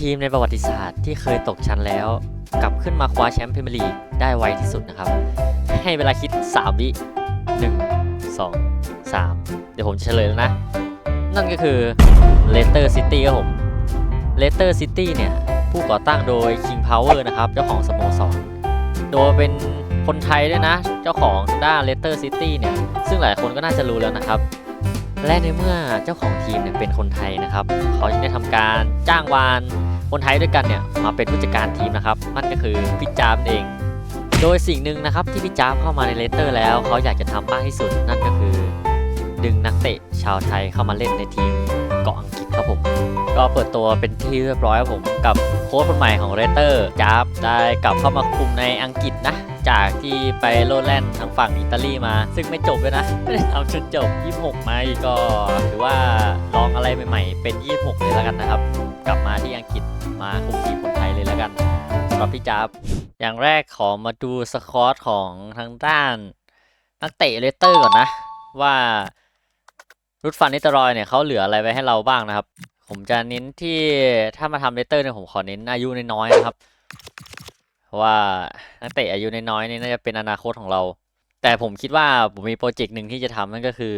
ทีมในประวัติศาสตร์ที่เคยตกชั้นแล้ว กลับขึ้นมาคว้าแชมป์พรีเมียร์ลีกได้ไวที่สุดนะครับ ให้เวลาคิด 3 วิ 1 2 3 เดี๋ยวผมเฉลยแล้วนะ นั่นก็คือเลสเตอร์ซิตี้ครับผมเลสเตอร์ซิตี้เนี่ย ผู้ก่อตั้งโดย King Power นะครับ เจ้าของสโมสร โดยเป็นคนไทยด้วยนะ เจ้าของด้านเลสเตอร์ซิตี้เนี่ย ซึ่งหลายคนก็น่าจะรู้แล้วนะครับและในเมื่อเจ้าของทีมเนี่ยเป็นคนไทยนะครับ เขาจึงได้ทำการจ้างวาน คนไทยด้วยกันเนี่ยมาเป็นผู้จัดการทีมนะครับนั่นก็คือพี่จามเอง โดยสิ่งหนึ่งนะครับที่พี่จามเข้ามาในเลสเตอร์แล้วเขาอยากจะทำมากที่สุดนั่นก็คือ ดึงนักเตะชาวไทยเข้ามาเล่นในทีมเกาะอังกฤษครับผมก็เปิดตัวเป็นที่เรียบร้อยครับผมกับโค้ชคนใหม่ของเรเตอร์จาบได้กลับเข้ามาคุมในอังกฤษนะจากที่ไปโลดแล่นทางฝั่งอิตาลีมา ซึ่งไม่จบเลยนะไม่ได้ทำจนจบ 26 มาอีกก็ถือว่าลองอะไรใหม่ ๆ เป็น 26 เลยแล้วกันนะครับ กลับมาที่อังกฤษ มาคุมทีมคนไทยเลยแล้วกันสำหรับพี่จาบอย่างแรกขอมาดูสคอตของทางด้าน นักเตะเลสเตอร์ก่อนนะ ว่ารุดฟันนิตรอยเนี่ยเขาเหลืออะไรไว้ให้เราบ้างนะครับ ผมจะเน้นที่ถ้ามาทำเลสเตอร์เนี่ยผมขอเน้นอายุน้อยๆนะครับว่านักเตะอายุน้อยๆนี่น่าจะเป็นอนาคตของเรา แต่ผมคิดว่าผมมีโปรเจกต์หนึ่งที่จะทำนั่นก็คือ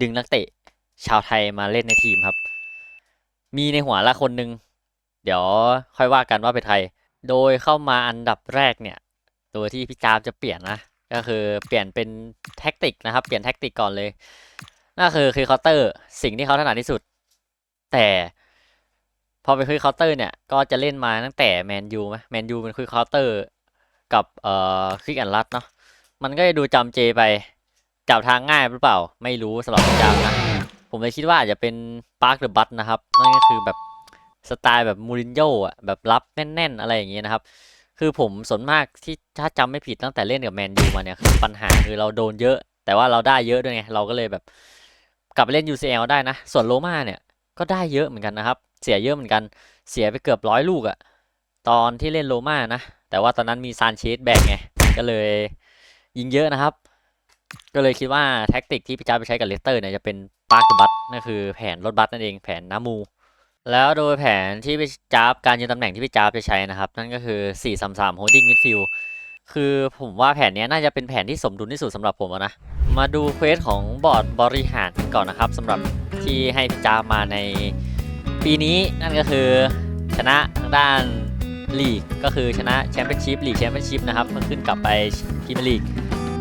ดึงนักเตะชาวไทยมาเล่นในทีมครับ มีในหัวละคนหนึ่ง เดี๋ยวค่อยว่ากันว่าเป็นใคร โดยเข้ามาอันดับแรกเนี่ยโดยที่พี่จามจะเปลี่ยนนะ ก็คือเปลี่ยนเป็นแท็กติกนะครับ เปลี่ยนแท็กติกก่อนเลย นั่นคือคือเคาน์เตอร์ สิ่งที่เขาถนัดที่สุด แต่พอไปคุยเคาน์เตอร์เนี่ย ก็จะเล่นมาตั้งแต่แมนยูไหมแมนยูเป็นคุยเคาน์เตอร์กับเอ่อคลิกแอนลัดเนาะ มันก็จะดูจำเจไปจับทางง่ายหรือเปล่า ไม่รู้สำหรับพี่จามนะ ผมเลยคิดว่าอาจจะเป็นปาร์คเดอะบัตนะครับ นั่นก็คือแบบ สไตล์แบบมูรินโญ่อะแบบรับแน่น ๆ อะไรอย่างเงี้ยนะครับ คือผมส่วนมากที่ถ้าจำไม่ผิดตั้งแต่เล่นกับแมนยูมาเนี่ยคือปัญหาคือเราโดนเยอะ แต่ว่าเราได้เยอะด้วยไงเราก็เลยแบบกลับไปเล่น UCL ได้นะ ส่วนโรม่าเนี่ยก็ได้เยอะเหมือนกันนะครับ เสียเยอะเหมือนกันเสียไปเกือบร้อยลูกอะตอนที่เล่นโรม่านะ แต่ว่าตอนนั้นมีซานเชสแบกไงก็เลยยิงเยอะนะครับ ก็เลยคิดว่าแท็กติกที่พี่จ้าไปใช้กับเลสเตอร์เนี่ยจะเป็นปาร์คบัตนั่นคือแผนรถบัสนั่นเองแผนน้ำมู แล้วโดยแผนที่พี่จ้าบการยืนตำแหน่งที่พี่จ้าบจะใช้นะครับ นั่นก็คือ4-3-3 holding midfield คือผมว่าแผนนี้น่าจะเป็นแผนที่สมดุลที่สุดสำหรับผมนะ มาดูเควสของบอร์ดบริหารก่อนนะครับสำหรับที่ให้พี่จ้าบมาในปีนี้นั่นก็คือชนะทางด้านลีกก็คือชนะแชมเปี้ยนชิพลีกแชมเปี้ยนชิพนะครับมันขึ้นกลับไปพรีเมียร์ลีก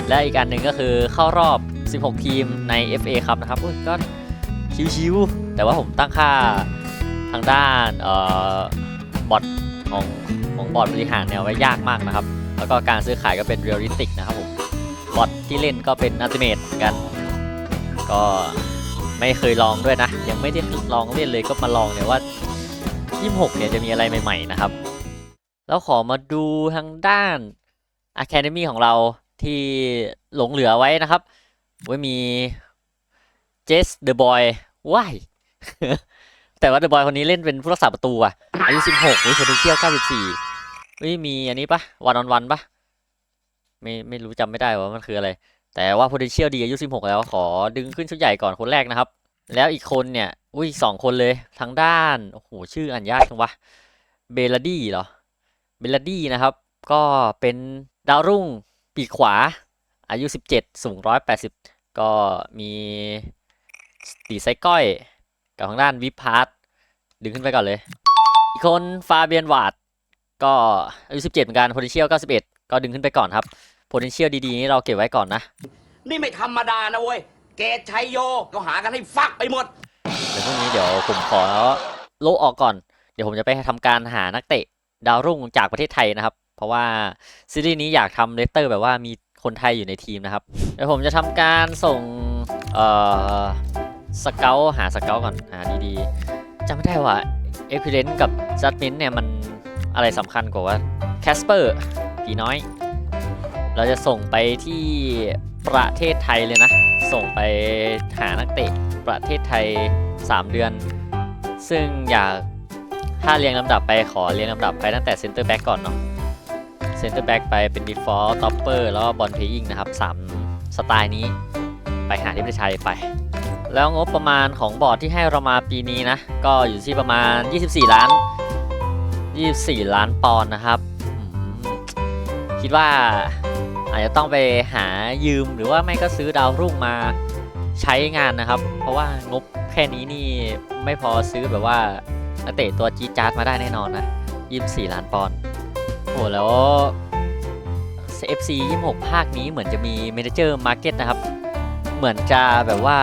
และอีกอันหนึ่งก็คือเข้ารอบ 16 ทีมใน FA ครับนะครับก็ชิวๆแต่ว่าผมตั้งค่าางด้านเอ่อบอร์ดของของบอร์ดบริหารเนี่ยไว้ยากมากนะครับ แล้วก็การซื้อขายก็เป็นเรียลลิสติกนะครับผมบอทที่เล่นก็เป็นอัลติเมทกัน ก็ไม่เคยลองด้วยนะ ยังไม่ได้ลองเล่นเลยก็มาลองเนี่ยว่า 26 เนี่ยจะมีอะไรใหม่ๆนะครับ แล้วขอมาดูทางด้าน Academy ของเราที่หลงเหลือไว้นะครับไว้มีเจสเดอะบอยว้าย แต่ว่าเดอะบอยคนนี้เล่นเป็นผู้รักษาประตูอะอายุ16วิโพเทนเชียล94เฮ้ยมีอันนี้ปะวันออนวันปะไม่ไม่รู้จำไม่ได้ว่ามันคืออะไร แต่ว่า potential ดีอายุ16 แล้วขอดึงขึ้นชุดใหญ่ก่อนคนแรกนะครับ แล้วอีกคนเนี่ย อุ้ยสองคนเลยทางด้าน โอ้โห ชื่ออันยากจังวะเบลดี้เหรอ เบลดี้นะครับ ก็เป็นดาวรุ่งปีกขวา อายุ 17 สูง 180 ก็มีตีไซก้อย กับทางด้านวิพาร์ต ดึงขึ้นไปก่อนเลย อีกคนฟาเบียนวาดก็อายุ17เหมือนกัน potential 91 ก็ดึงขึ้นไปก่อนครับ potential ดีๆนี่เราเก็บไว้ก่อนนะ นี่ไม่ธรรมดานะเว้ย เกตชัยโยก็หากันให้ฟักไปหมด เดี๋ยวพรุ่งนี้เดี๋ยวผมขอโละออกก่อน เดี๋ยวผมจะไปทำการหานักเตะดาวรุ่งจากประเทศไทยนะครับ เพราะว่าซีรีส์นี้อยากทำเลสเตอร์แบบว่ามีคนไทยอยู่ในทีมนะครับ เดี๋ยวผมจะทำการส่งเอ่อสเกลหาสเกลก่อนหาดีๆ จำไม่ได้ว่าเอ็กเพรนกับจัดมินเนี่ยมันอะไรสำคัญกว่าว่าแคสเปอร์ผีน้อย เราจะส่งไปที่ประเทศไทยเลยนะ ส่งไปหานักเตะประเทศไทย 3 เดือน ซึ่งอยากถ้าเรียงลำดับไปขอเรียงลำดับไปตั้งแต่เซนเตอร์แบ็กก่อนเนาะเซนเตอร์แบ็กไปเป็น default topper แล้วก็บอลเพย์ยิงนะครับ 3 สไตล์นี้ไปหาที่ประเทศไทยไป แล้วงบประมาณของบอร์ดที่ให้เรามาปีนี้นะ ก็อยู่ที่ประมาณ 24 ล้าน 24 ล้านปอนด์นะครับ คิดว่าอาจจะต้องไปหายืมหรือว่าไม่ก็ซื้อดาวรุ่งมาใช้งานนะครับ เพราะว่างบแค่นี้นี่ไม่พอซื้อแบบว่านักเตะตัวจีจาร์ดมาได้แน่นอนนะ 24 ล้านปอนด์โอ้แล้ว FC 26 ภาคนี้เหมือนจะมีเมนเจอร์มาร์เก็ตนะครับ เหมือนจะแบบว่า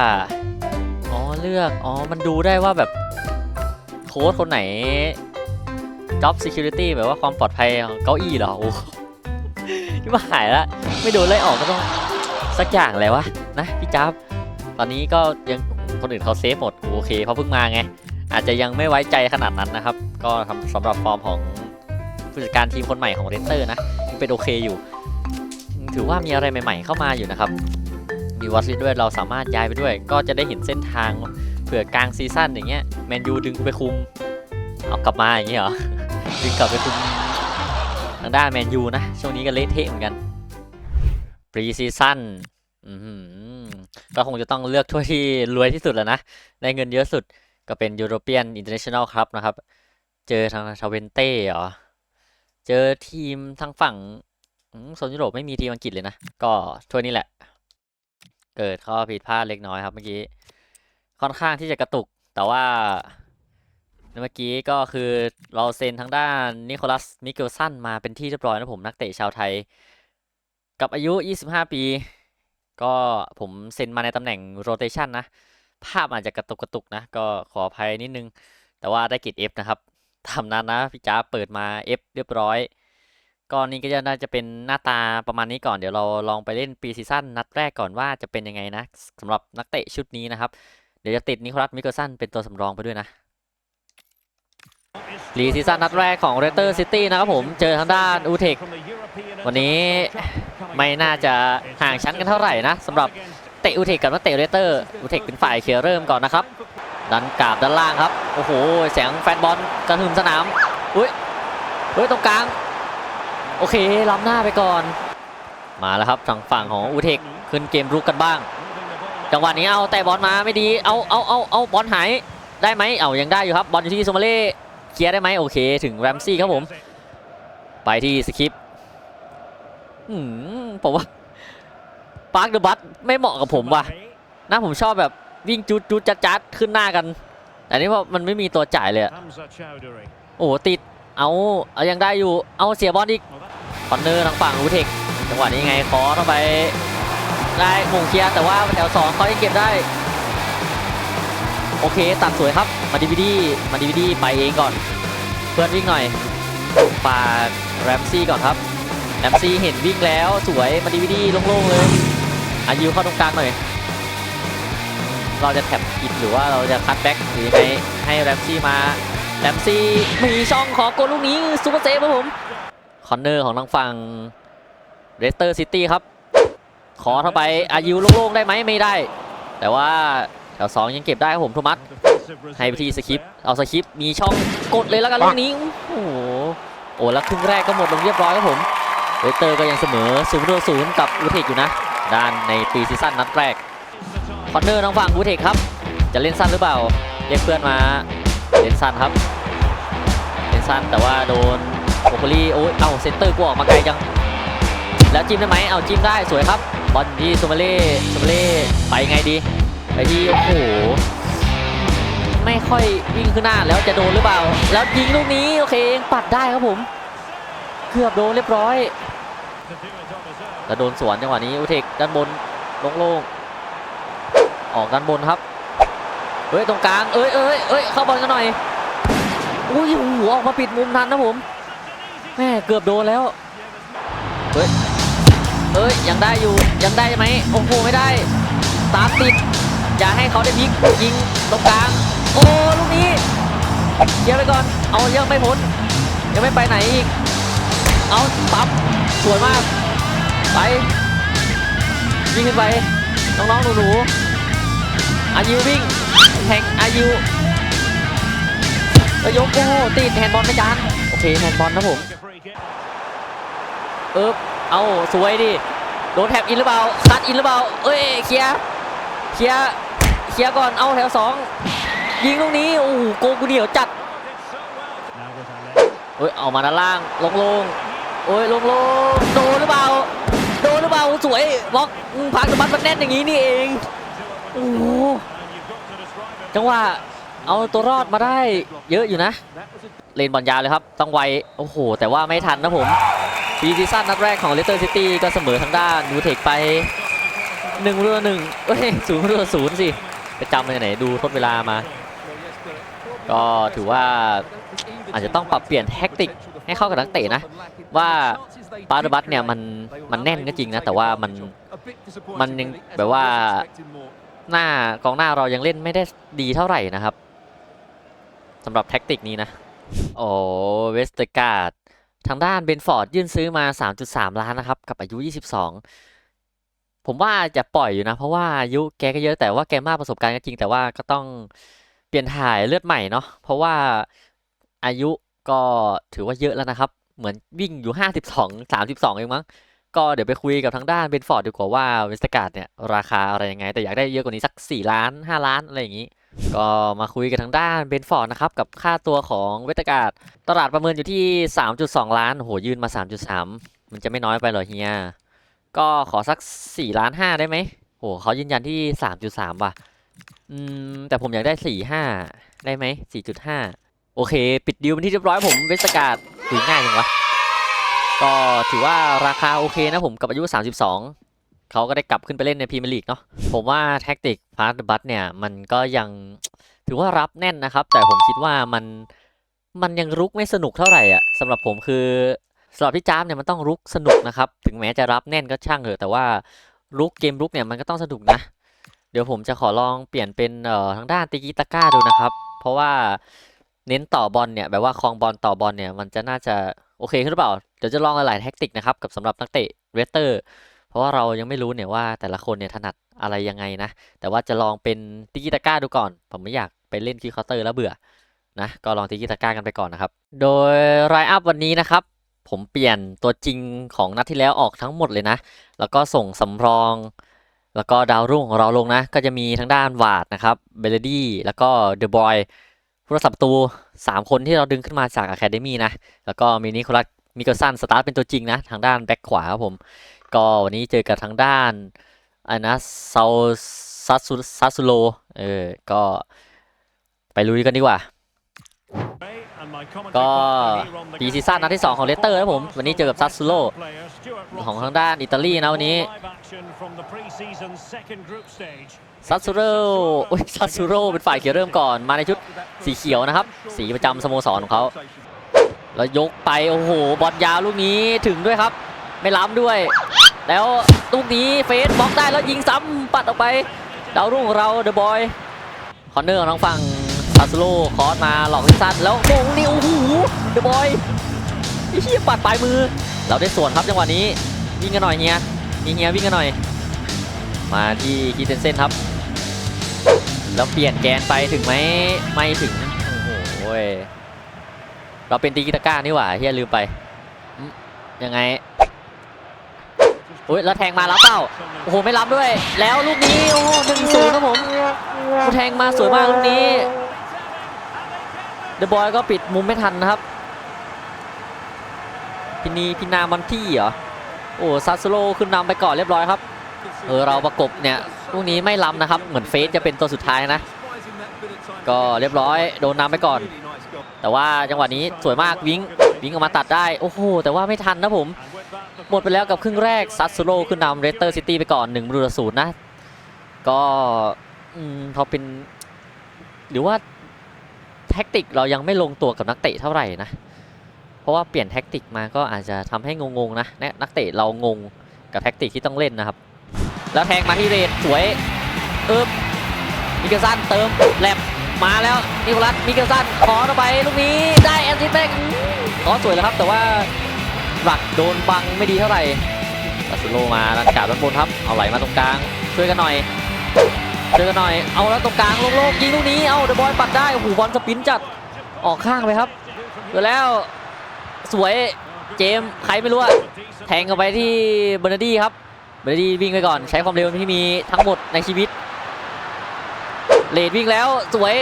เลือก อ๋อ มันดูได้ว่าแบบโค้ดคนไหน Job Security แบบว่าความปลอดภัยของเก้าอี้เหรอโอ้ที่มาหายละไม่โดนไล่ออกก็ต้องสักอย่างเลยวะนะพี่จ๊าบตอนนี้ก็ยังคนอื่นเขาเซฟหมดโอเคเขาเพิ่งมาไง อาจจะยังไม่ไว้ใจขนาดนั้นนะครับ ก็ทำสำหรับฟอร์มของผู้จัดการทีมคนใหม่ของเรนเตอร์นะยังเป็นโอเคอยู่ ถือว่ามีอะไรใหม่ ๆ เข้ามาอยู่นะครับ มีวอตลินด้วยเราสามารถย้ายไปด้วย ก็จะได้เห็นเส้นทางเผื่อกลางซีซั่นอย่างเงี้ยแมนยูดึงไปคุม เอากลับมาอย่างเงี้ยเหรอ ดึงกลับไปคุมทางด้านแมนยูนะ ช่วงนี้ก็เละเทะเหมือนกันปรีซีซั่นก็คงจะต้องเลือกถ้วยที่รวยที่สุดแล้วนะ ได้เงินเยอะสุดก็เป็นยูโรเปียนอินเตอร์เนชั่นแนลครับนะครับ เจอทางชาเวนเต้เหรอ เจอทีมทางฝั่งโซนยุโรปไม่มีทีมอังกฤษเลยนะ ก็ถ้วยนี้แหละ เกิดข้อผิดพลาดเล็กน้อยครับเมื่อกี้ ค่อนข้างที่จะกระตุก แต่ว่าเมื่อกี้ก็คือเราเซ็นทางด้านนิโคลัสมิเกลสันมาเป็นที่เรียบร้อยนะผมนักเตะชาวไทย กับอายุ 25 ปี ก็ผมเซ็นมาในตำแหน่งโรเตชันนะ ภาพอาจจะกระตุกกระตุกนะ ก็ขออภัยนิดนึง แต่ว่าได้กรด F นะครับทำนั้นนะพี่จ้าเปิดมา F เรียบร้อย ก็นี่ก็จะน่าจะเป็นหน้าตาประมาณนี้ก่อนเดี๋ยวเราลองไปเล่นปีซีซั่นนัดแรกก่อนว่าจะเป็นยังไงนะสำหรับนักเตะชุดนี้นะครับ เดี๋ยวจะติดนิโคลัสมิเกลสันเป็นตัวสำรองไปด้วยนะปีซีซั่นนัดแรกของเรเตอร์ซิตี้นะครับผมเจอทางด้านอูเทควันนี้ไม่น่าจะห่างชั้นกันเท่าไหร่นะสำหรับเตะอูเทคกับนักเตะเรเตอร์อูเทคเป็นฝ่ายเคลียร์เริ่มก่อนนะครับดันกราบด้านล่างครับโอ้โหเสียงแฟนบอลกระหึ่มสนามอุ้ยเฮ้ยตรงกลาง โอเคล้ำหน้าไปก่อน มาแล้วครับทางฝั่งของอูเทคขึ้นเกมรุกกันบ้าง จังหวะนี้เอาแต่บอลมาไม่ดีเอาเอาเอาเอาบอลหายได้ไหมเอายังได้อยู่ครับบอลอยู่ที่โซมาเล่เคลียร์ได้ไหมโอเค ถึงแรมซี่ครับผม ไปที่สคริปอืมผมว่าปาร์คเดอะบัตไม่เหมาะกับผมว่ะนะผมชอบแบบวิ่งจุดจุดจัดจัดขึ้นหน้ากัน แต่นี่ว่ามันไม่มีตัวจ่ายเลยโอ้ติดเอาเอายังได้อยู่เอาเสียบอลอีก อนเนอร์ทางฝั่งอูเทคจังหวะนี้ไงขอเข้าไปได้มงเคียแต่ว่าแถวสองเขายังเก็บได้ โอเคตัดสวยครับมาดีวีดีมาดีวีดีไปเองก่อน เพื่อนวิ่งหน่อยฝากแรมซี่ก่อนครับแรมซี่เห็นวิ่งแล้วสวยมาดีวีดีโล่งๆเลยอายุเข้าตรงกลางหน่อยเราจะแท็บอิดหรือว่าเราจะคัดแบ็กหรือยังไงให้แรมซี่มาแรมซี่มีช่องขอกดลูกนี้ซูเปอร์เซฟครับผม อนเนอร์ของทางฝั่งเรสเตอร์ซิตี้ครับ ขอเข้าไปอายุโล่งๆได้ไหมไม่ได้ แต่ว่าแถวสองยังเก็บได้ครับผมโทมัส Defensive ให้ไป result. ที่สคริปต์เอาสคริปต์มีช่องกดเลยแล้วกันลูกนี้ โอ้โหโอ้แล้วครึ่งแรกก็หมดลงเรียบร้อยครับผมเรสเตอร์ก็ยังเสมอศูนย์ต่อศูนย์กับอูเทคอยู่นะ ด้านในปีซีซั่นนัดแรกคอนเนอร์ทางฝั่งอูเทคครับ จะเล่นสั้นหรือเปล่าเรียกเพื่อนมาเล่นสั้นครับเล่นสั้นแต่ว่าโดน โอโคลีโอ้ยเอ้าเซนเตอร์กูออกมาไกลจัง แล้วจิ้มได้ไหมเอาจิ้มได้สวยครับ บอลที่ซูมาเล่ซูมาเล่ไปไงดี ไปที่โอ้โห ไม่ค่อยวิ่งขึ้นหน้าแล้วจะโดนหรือเปล่า แล้วยิงลูกนี้โอเคปัดได้ครับผม เกือบโดนเรียบร้อยแล้วโดนสวนจังหวะนี้อุเทคด้านบนโล่งๆออกด้านบนครับเฮ้ยตรงกลางเอ้ยเอ้ยเอ้ยเข้าบอลกันหน่อยอุ้ยหัวออกมาปิดมุมทันนะผม แม่เกือบโดนแล้ว เฮ้ย เอ้ย ยังได้อยู่ ยังได้ไหมโอ้โหไม่ได้ ตามติด อย่าให้เขาได้พลิกยิงตรงกลาง โอ้ลูกนี้เดี๋ยวไปก่อน เอาเยังไม่พ้น ยังไม่ไปไหนอีก เอาปั๊บสวยมาก ไป ยิงขึ้นไป น้องๆหนูๆอายุวิ่งแทงอายุแล้วยกโอ้ติดแฮนด์บอลไม่จานโอเคแฮนด์บอลนะผม เอิบเอาสวยดิ โดนแท็บอินหรือเปล่าคัดอินหรือเปล่า เอ้ยเคลียร์เคลียร์เคลียร์ก่อน เอาแถวสองยิงลูกนี้ โอ้โหโกกูเหนียวจัด Now with Allen. อ้ยออกมาด้านล่าง ลงลงโอ้ย ลงลงโดนหรือเปล่า โดนหรือเปล่า สวยบล็อกพักสมัดมันแน่นอย่างนี้นี่เอง โอ้โหจังหวะเอาตัวรอดมาได้เยอะอยู่นะ เลนบอลยาวเลยครับต้องไวโอ้โห แต่ว่าไม่ทันนะผมปีซีซั่นนัดแรกของเลสเตอร์ซิตี้ก็เสมอทางด้านดูเทคไป1นึ่งรุ่นหนึ่งเอ้ยศูนย์รุ่นศูนย์สิไปจำมาจากไหนดูทดเวลามา ก็ถือว่าอาจจะต้องปรับเปลี่ยนแท็กติกให้เข้ากับนักเตะนะ ว่าปาร์บัตเนี่ยมันมันแน่นก็จริงนะ แต่ว่ามันมันยังแบบว่าหน้ากองหน้าเรายังเล่นไม่ได้ดีเท่าไหร่นะครับสำหรับแท็กติกนี้นะ โอ้เวสเตอร์การ์ดทางด้านเบนฟอร์ดยื่นซื้อมา 3.3 ล้านนะครับ กับอายุ 22 ผมว่าจะปล่อยอยู่นะ เพราะว่าอายุแกก็เยอะแต่ว่าแกมากประสบการณ์ก็จริง แต่ว่าก็ต้องเปลี่ยนถ่ายเลือดใหม่เนาะเพราะว่าอายุก็ถือว่าเยอะแล้วนะครับ เหมือนวิ่งอยู่ 52 32 เองมั้ง ก็เดี๋ยวไปคุยกับทางด้านเบนฟอร์ดดีกว่าว่าเวสต์การ์ดเนี่ย ราคาอะไรยังไง แต่อยากได้เยอะกว่านี้สัก 4 ล้าน 5 ล้าน อะไรอย่างนี้ ก็มาคุยกับทางด้านเบนฟอร์ดนะครับ กับค่าตัวของเวสต์การ์ดตลาดประเมินอยู่ที่ 3.2 ล้านโหยื่นมา 3.3 มันจะไม่น้อยไปหรอเฮีย ก็ขอสัก 4 ล้าน 5 ได้ไหมโหเขายืนยันที่ 3.3 ว่ะ อืม แต่ผมอยากได้ 4.5 ได้ไหม 4.5 โอเค ปิดดีลเป็นที่เรียบร้อยผมเวสการ์ดคุยง่ายจังวะก็ถือว่าราคาโอเคนะผมกับอายุ 32 เขาก็ได้กลับขึ้นไปเล่นในพรีเมียร์ลีกเนาะผมว่าแท็กติกพาร์ตบัตเนี่ยมันก็ยังถือว่ารับแน่นนะครับ แต่ผมคิดว่ามันมันยังรุกไม่สนุกเท่าไหร่อะสำหรับผมคือสำหรับพี่จ้ามเนี่ยมันต้องรุกสนุกนะครับ ถึงแม้จะรับแน่นก็ช่างเถอะแต่ว่ารุกเกมรุกเนี่ยมันก็ต้องสนุกนะ เดี๋ยวผมจะขอลองเปลี่ยนเป็นเอ่อทางด้านติกิตาก้าดูนะครับ เพราะว่าเน้นต่อบอลเนี่ยแบบว่าคลองบอลต่อบอลเนี่ยมันจะน่าจะโอเคขึ้นหรือเปล่า เดี๋ยวจะลองหลายๆแท็กติกนะครับกับสำหรับนักเตะเรสเตอร์ เพราะว่าเรายังไม่รู้เนี่ยว่าแต่ละคนเนี่ยถนัดอะไรยังไงนะ แต่ว่าจะลองเป็นติกิตาก้าดูก่อน ผมไม่อยากไปเล่นคีย์เคาน์เตอร์แล้วเบื่อนะก็ลองติกิตาก้ากันไปก่อนนะครับ โดยรายอัพวันนี้นะครับผมเปลี่ยนตัวจริงของนัดที่แล้วออกทั้งหมดเลยนะ แล้วก็ส่งสำรอง แล้วก็ดาวรุ่งของเราลงนะ ก็จะมีทั้งด้านวาดนะครับ เบลดี้ แล้วก็เดอะบอยผู้รักษาประตู 3 คนที่เราดึงขึ้นมาจากอะคาเดมี่นะ แล้วก็มีนิโคลัสมิเกลสันสตาร์ทเป็นตัวจริงนะ ทางด้านแบ็คขวาครับผม ก็วันนี้เจอกับทางด้านอันนะเซาซัสุซัสุโลเออก็ไปลุยกันดีกว่า ก็ปีซีซั่นนัดที่ 2 ของเลสเตอร์ครับผม วันนี้เจอกับซัสซูโลของทางด้านอิตาลีนะวันนี้ซัสซูโรโอ้ยซัสซูโรเป็นฝ่ายเขียวเริ่มก่อนมาในชุดสีเขียวนะครับ สีประจำสโมสรของเขาแล้วยกไป โอ้โห บอลยาวลูกนี้ถึงด้วยครับ ไม่ล้ำด้วย แล้วลูกนี้เฟสบล็อกได้แล้วยิงซ้ำปัดออกไป ดาวรุ่งของเราเดอะบอย คอนเนอร์ของทางฝั่งซาซูโลคอสมาหลอกสั้นแล้วโมงนี่โอ้โหเดอะบอยไอ้เหี้ยปัดปลายมือ เราได้ส่วนครับจังหวะนี้วิ่งกันหน่อยเฮียนี่เฮียวิ่งกันหน่อย มาที่คีเทนเซนครับ แล้วเปลี่ยนแกนไปถึงไหมไม่ถึงโอ้โหเว้ยเราเป็นตีกิตาก้านี่หว่าเฮียลืมไปยังไง อุ้ยแล้วแทงมารับเป้าโอ้โหไม่รับด้วย แล้วลูกนี้โอ้โหหนึ่งศูนย์ครับผมโอ้แทงมาสวยมากลูกนี้เดอะบอยก็ปิดมุมไม่ทันนะครับพินีพินามันที่เหรอโอ้ซาซูโรขึ้นนำไปก่อนเรียบร้อยครับเออเราประกบเนี่ยลูกนี้ไม่ล้ำนะครับ เหมือนเฟสจะเป็นตัวสุดท้ายนะ ก็เรียบร้อยโดนนำไปก่อน แต่ว่าจังหวะนี้สวยมากวิงวิงออกมาตัดได้ โอ้โหแต่ว่าไม่ทันนะผม หมดไปแล้วกับครึ่งแรกซัตซูโร่ขึ้นนำเรสเตอร์ซิตี้ไปก่อน1ประตูต่อศูนย์นะ ก็อพอเป็น หรือว่าแท็กติกเรายังไม่ลงตัวกับนักเตะเท่าไหร่นะ เพราะว่าเปลี่ยนแท็กติกมาก็อาจจะทำให้งงๆนะนักเตะเรางงกับแท็กติกที่ต้องเล่นนะครับ แล้วแทงมาที่เรดสวยเอิบมิเกลสันเติมแลบมาแล้วนิโคลัสมิเกลสันขอเข้าไปลูกนี้ได้แอนซิสแบงขอสวยแล้วครับแต่ว่า หลักโดนบังไม่ดีเท่าไหร่ตัสโลมาดันกาด้านบนครับ เอาไหลมาตรงกลาง ช่วยกันหน่อย ช่วยกันหน่อย เอาแล้วตรงกลางลงโล่งยิงลูกนี้ เอาเดอะบอยปัดได้โอ้โหบอลสปินจัด ออกข้างไปครับเสร็จแล้วสวยเจมส์ใครไม่รู้อะแทงเข้าไปที่เบอร์นาดี้ครับเบอร์นาดี้วิ่งไปก่อน ใช้ความเร็วที่มีทั้งหมดในชีวิต เลดวิ่งแล้วสวย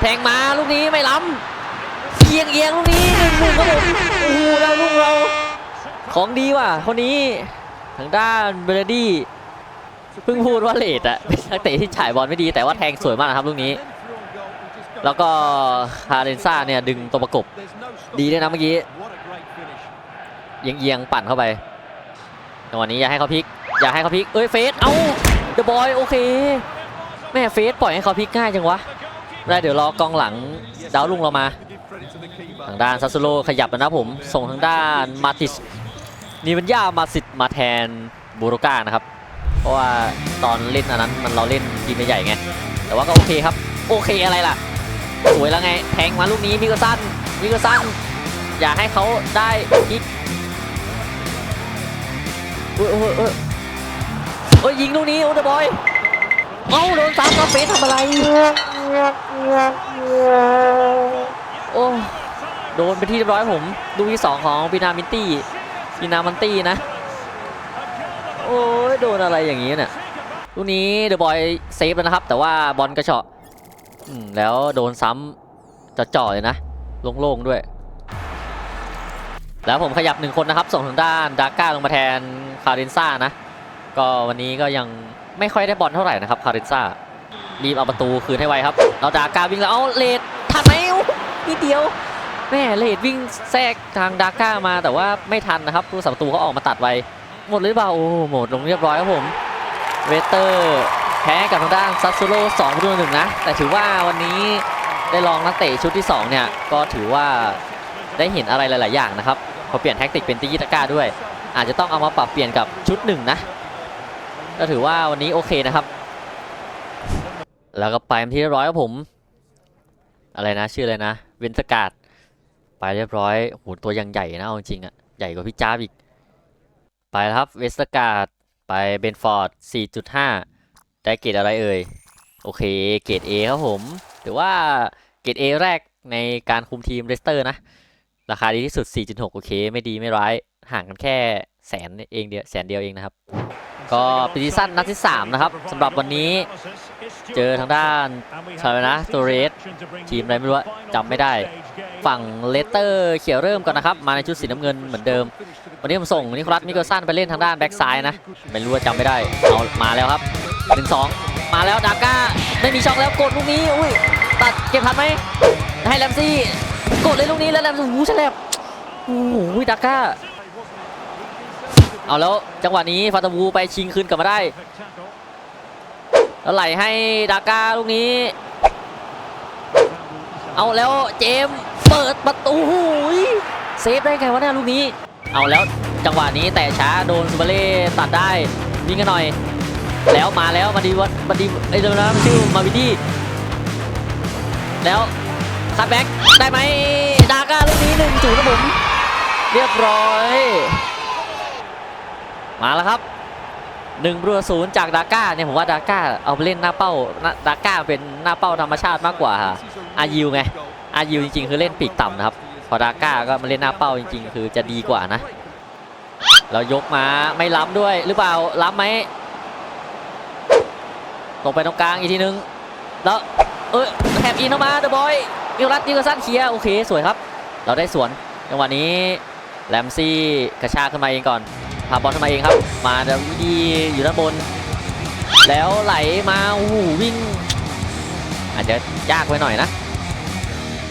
แทงมาลูกนี้ไม่ล้ำ อียงเอียงลูกนี้หนึ่งหนึ่งครับผมโอ้โหเราลูกเรา ของดีว่ะคนนี้ทางด้านเบรดี้เพิ่งพูดว่าเลดอะเป็นนักเตะที่ฉายบอลไม่ดีแต่ว่าแทงสวยมากนะครับลูกนี้ แล้วก็ฮาเรนซ่าเนี่ยดึงตัวประกบดีด้วยนะเมื่อกี้เอียงเอียงปั่นเข้าไปจังหวะนี้อย่าให้เขาพลิก อย่าให้เขาพลิกเอ้ยเฟสเอ้าเดอะบอยโอเคแม่เฟสปล่อยให้เขาพลิกง่ายจังวะได้เดี๋ยวรอกองหลังดาวลุงเรามา ทางด้านซัสซูโรขยับแล้วนะผม ส่งทางด้านมาติสนีมันย่ามาสิตมาแทนบูโรก้านะครับ เพราะว่าตอนเล่นอันนั้นมันเราเล่นทีมใหญ่ไง แต่ว่าก็โอเคครับ โอเคอะไรล่ะสวยแล้วไง แทงมาลูกนี้มิโกซันมิโกซันอย่าให้เขาได้ยิงโอ้ยโอ้ยโอ้ยโอ้ยยิงลูกนี้โอ้เดบอย เอ้าโดนซ้ำแล้วเฟสทำอะไร โอ้โดนไปที่เรียบร้อยผมลูที่สองของพินามินตี้พินามันตี้นะ โอ้ยโดนอะไรอย่างนี้เนี่ยลูกนี้เดอะบอยเซฟแล้วนะครับ แต่ว่าบอลกระเฉาะแล้วโดนซ้ำจะจ่อเลยนะโล่งๆด้วย แล้วผมขยับหนึ่งคนนะครับ ส่งทางด้านดาก้าลงมาแทนคารินซ่านะ ก็วันนี้ก็ยังไม่ค่อยได้บอลเท่าไหร่นะครับคารินซ่ารีบเอาประตูคืนให้ไวครับ เราดาก้าวิ่งแล้วเอาเลดทันไหม นิดเดียวแม่เลดวิ่งแทรกทางดาก้ามาแต่ว่าไม่ทันนะครับผู้สัประตูเขาออกมาตัดไวหมดหรือเปล่าโอ้หมดลงเรียบร้อยครับผมเวเตอร์แพ้กับทางด้านซัสซูโร่สองประตูหนึ่งนะ แต่ถือว่าวันนี้ได้ลองนักเตะชุดที่สองเนี่ย ก็ถือว่าได้เห็นอะไรหลาย ๆ อย่างนะครับพอเปลี่ยนแท็กติกเป็นติกิตาก้าด้วย อาจจะต้องเอามาปรับเปลี่ยนกับชุดหนึ่งนะ ก็ถือว่าวันนี้โอเคนะครับ แล้วก็ไปเป็นที่เรียบร้อยครับผม อะไรนะชื่ออะไรนะ วนสกาดไปเรียบร้อยโหตัวยังใหญ่นะเอาจริงๆอะใหญ่กว่าพี่จ้าบอีก ไปแล้วครับเวสต์การ์ดไปเบนฟอร์ด 4.5 ได้เกรดอะไรเอ่ย โอเค เกรด A ครับผมถือว่าเกรด A แรกในการคุมทีมเลสเตอร์นะ ราคาดีที่สุด 4.6 โอเค ไม่ดีไม่ร้าย ห่างกันแค่แสนเองเดียวแสนเดียวเองนะครับ ก็ปีซีซั่นนัดที่ 3 นะครับสำหรับวันนี้ เจอทางด้านใช่ไหมนะตัวเรสทีมอะไรไม่รู้จำไม่ได้ ฝั่งเลสเตอร์เขียวเริ่มก่อนนะครับ มาในชุดสีน้ำเงินเหมือนเดิม วันนี้ผมส่งนิโคลัสมิเกลสันไปเล่นทางด้านแบ็กซ้ายนะ ไม่รู้ว่าจำไม่ได้เอามาแล้วครับหนึ่งสองมาแล้วดาก้าไม่มีช่องแล้วกดลูกนี้อุ้ยตัดเก็บทันไหมให้แรมซี่กดเลยลูกนี้แล้วแรมซี่หูฉลับโอ้โหดาก้าเอาแล้วจังหวะนี้ฟาตาวูไปชิงคืนกลับมาได้ แล้วไหลให้ดาก้าลูกนี้ เอาแล้วเจมเปิดประตูหูยเซฟได้ไงวะเนี่ยลูกนี้ เอาแล้วจังหวะนี้แต่ช้าโดนซูเบเล่ตัดได้วิ่งกันหน่อย แล้วมาแล้วมาดีวัดมาดีไอ้เดี๋ยวนะชื่อมาวิดี้แล้วคัตแบ็กได้ไหมดาก้าลูกนี้หนึ่งศูนย์ครับผมเรียบร้อย มาแล้วครับ หนึ่งระตูศูนย์จากดาก้าเนี่ยผมว่าดาก้าเอาไปเล่นหน้าเป้าดาก้าเป็นหน้าเป้าธรรมชาติมากกว่าอายิวไงอายิวจริงๆ คือเล่นปีกต่ำนะครับ พอดาก้าก็มาเล่นหน้าเป้าจริง ๆ คือจะดีกว่านะ เรายกมาไม่ล้ำด้วยหรือเปล่าล้ำไหมตกไปตรงกลางอีกทีนึง แล้วเออแถบอินเข้ามาเดอะบอยมิวรัตยิงกระสั้นเคลียร์โอเคสวยครับ เราได้สวนจังหวะนี้แรมซี่กระชากขึ้นมาเองก่อนาบอลขึ้นมาเองครับ มาเดวิดีอยู่ด้านบน แล้วไหลมาโอ้โหวิ่ง อาจจะยากไปหน่อยนะ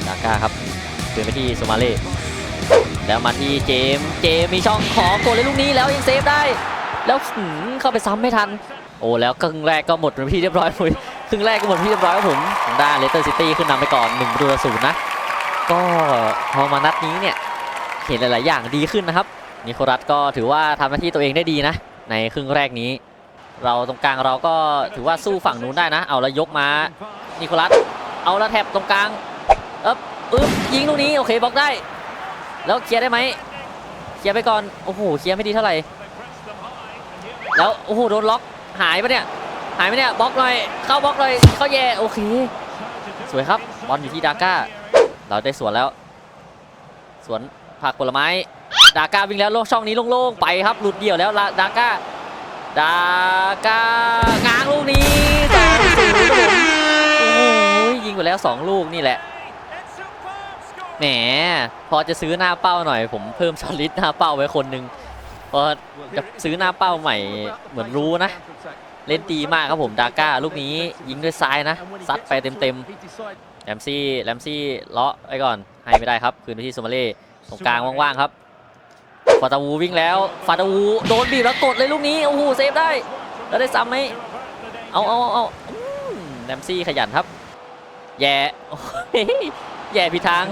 ดาก้าครับคืนไปที่โซมาเล่แล้วมาที่เจมส์เจมส์มีช่องขอกเลยลูกนี้แล้วยังเซฟได้ แล้วเข้าไปซ้ำไม่ทัน โอ้แล้วครึ่งแรกก็หมดเป็นที่เรียบร้อยเลยครึ่งแรกก็หมดเป็นที่เรียบร้อยครับผมด้านเลสเตอร์ซิตี้ขึ้นนำไปก่อน1ประตูต่อศูนย์นะ ก็พอมานัดนี้เนี่ยเห็นหลาย ๆ อย่างดีขึ้นนะครับ นิโคลัสก็ถือว่าทำหน้าที่ตัวเองได้ดีนะ ในครึ่งแรกนี้ เราตรงกลางเราก็ถือว่าสู้ฝั่งนู้นได้นะ เอาล้วยกมานิโคลัสเอาล้วแท็บตรงกลางเอ๊บอึ๊บยิงลูกนี้โอเคบล็อกได้ แล้วเคลียร์ได้ไหมเคลียร์ไปก่อนโอ้โหเคลียร์ไม่ดีเท่าไหร่แล้วโอ้โหโดนล็อกหายปะเนี่ยหายไปเนี่ยบล็อกหน่อยเข้าบล็อกหน่อยเข้าแย่โอเค สวยครับบอลอยู่ที่ดาก้า เราได้สวนแล้ว สวนผักผลไม้ ดาก้าวิ่งแล้วโลกช่องนี้โล่งๆไปครับหลุดเดี่ยวแล้วดาก้าดาก้างางลูกนี้สองศูนย์ครับผมโอ้โหยิงไปแล้วสองลูกนี่แหละแหมพอจะซื้อหน้าเป้าหน่อย ผมเพิ่มชอลิตหน้าเป้าไว้คนหนึ่งพอจะซื้อหน้าเป้าใหม่เหมือนรู้นะ เล่นดีมากครับผมดาก้าลูกนี้ยิงด้วยซ้ายนะซัดไปเต็มๆแรมซี่แรมซี่เลาะไว้ก่อนให้ไม่ได้ครับ คืนไปที่โซมาเล่ตรงกลางว่างๆครับ ฟาตาวูวิ่งแล้วฟาตาวูโดนบีบแล้วกดเลยลูกนี้โอ้โหเซฟได้แล้วได้ซ้ำไหมเอาเอาเอาเอาอืมแรมซี่ขยันครับ แย่แย่ผิดทาง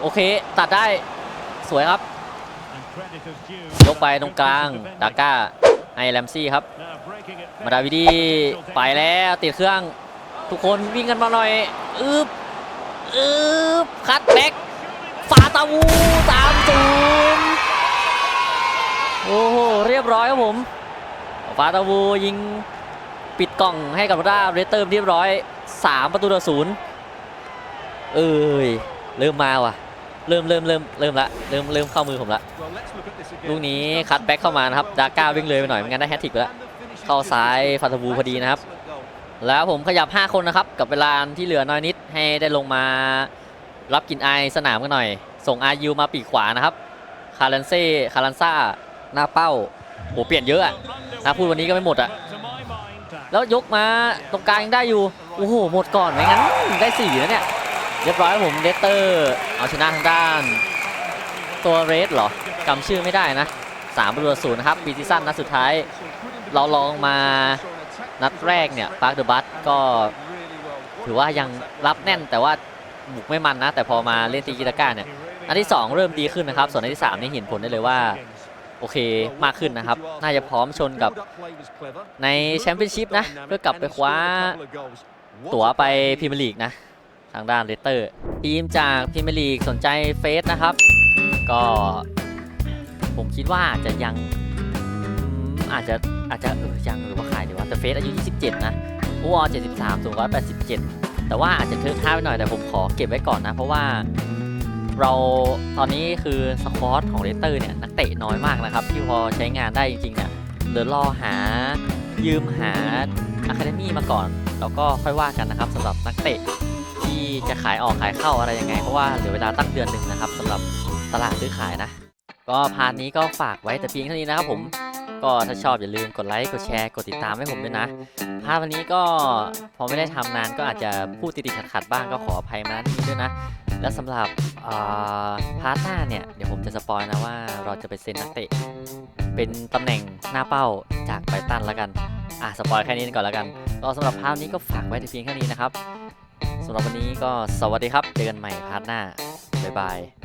โอเค ตัดได้สวยครับ ยกไปตรงกลาง ดาก้าให้แรมซี่ครับ มาดาวิดีไปแล้วติดเครื่อง ทุกคนวิ่งกันมาหน่อย อึบอึบคัดแบ็ก ฟาตาวูตามศูนย์โอ้โหเรียบร้อยครับผมฟาตาวูยิงปิดกล่องให้กับราเรเติมเรียบร้อย 3 ประตูต่อศูนย์เอ้ยเริ่มมาว่ะ เริ่มเริ่มเริ่มเริ่มละเริ่มเริ่มเข้ามือผมละลูกนี้คัดแบ็กเข้ามานะครับดาก้าวิ่งเลยไปหน่อยไม่งั้นได้แฮตทริกไปแล้วเข้าซ้ายฟาตาวูพอดีนะครับ แล้วผมขยับ 5 คนนะครับ กับเวลาที่เหลือน้อยนิดให้ได้ลงมา รับกินไอสนามกันหน่อย ส่งอายูมาปีกขวานะครับ คารันเซ่คารันซ่าหน้าเป้าโหเปลี่ยนเยอะอะนะพูดวันนี้ก็ไม่หมดอะแล้วยกมาตรงกลางยังได้อยู่ โอ้โห หมดก่อนไม่งั้นได้สี่แล้วเนี่ย เรียบร้อยครับผมเดสเตอร์ เอาชนะทางด้าน ตัวเรสเหรอจำชื่อไม่ได้นะ3ประตูศูนย์นะครับปีซีซั่นนัดสุดท้าย เราลองมานัดแรกเนี่ยปาร์คเดอะบัสก็ถือว่ายังรับแน่นแต่ว่า บุกไม่มันนะ แต่พอมาเล่นตีกิตาก้าเนี่ยนัดที่ 2 เริ่มดีขึ้นนะครับ ส่วนนัดที่ 3 นี่เห็นผลได้เลยว่า โอเคมากขึ้นนะครับ น่าจะพร้อมชนกับในแชมเปี้ยนชิพนะ เพื่อกลับไปคว้าตั๋วไปพรีเมียร์ลีกนะ ทางด้านเลสเตอร์ ทีมจากพรีเมียร์ลีกสนใจเฟสนะครับ ก็ผมคิดว่าจะยังอาจจะอาจจะเออยังหรือว่าขายดีวะแต่เฟสอายุ 27 นะอูออ73สูง187 แต่ว่าอาจจะเทิร์ท้าไปหน่อยแต่ผมขอเก็บไว้ก่อนนะ เพราะว่าเราตอนนี้คือสควอตของเลสเตอร์เนี่ยนักเตะน้อยมากนะครับ ที่พอใช้งานได้จริงๆเนี่ยเดี๋ยวรอหายืมหาอะคาเดมี่มาก่อน แล้วก็ค่อยว่ากันนะครับสำหรับนักเตะที่จะขายออกขายเข้าอะไรยังไง เพราะว่าเหลือเวลาตั้งเดือนหนึ่งนะครับสำหรับตลาดซื้อขายนะ ก็พาร์ทนี้ก็ฝากไว้แต่เพียงเท่านี้นะครับผม ก็ถ้าชอบอย่าลืมกดไลค์ กดแชร์ กดติดตามให้ผมด้วยนะพาร์ทวันนี้ก็พอไม่ได้ทำนานก็อาจจะพูดติดๆขัดๆบ้างก็ขออภัยมาณที่นี้ด้วยนะ และสำหรับอ่าพาร์ทหน้าเนี่ย เดี๋ยวผมจะสปอยนะว่าเราจะไปเซ็นนักเตะ เป็นตำแหน่งหน้าเป้าจากไบรตันแล้วกัน อะสปอยแค่นี้ก่อนแล้วกัน ก็สำหรับพาร์ทนี้ก็ฝากไว้แต่เพียงแค่นี้นะครับสำหรับวันนี้ก็สวัสดีครับ เจอกันใหม่พาร์ทหน้า บ๊ายบาย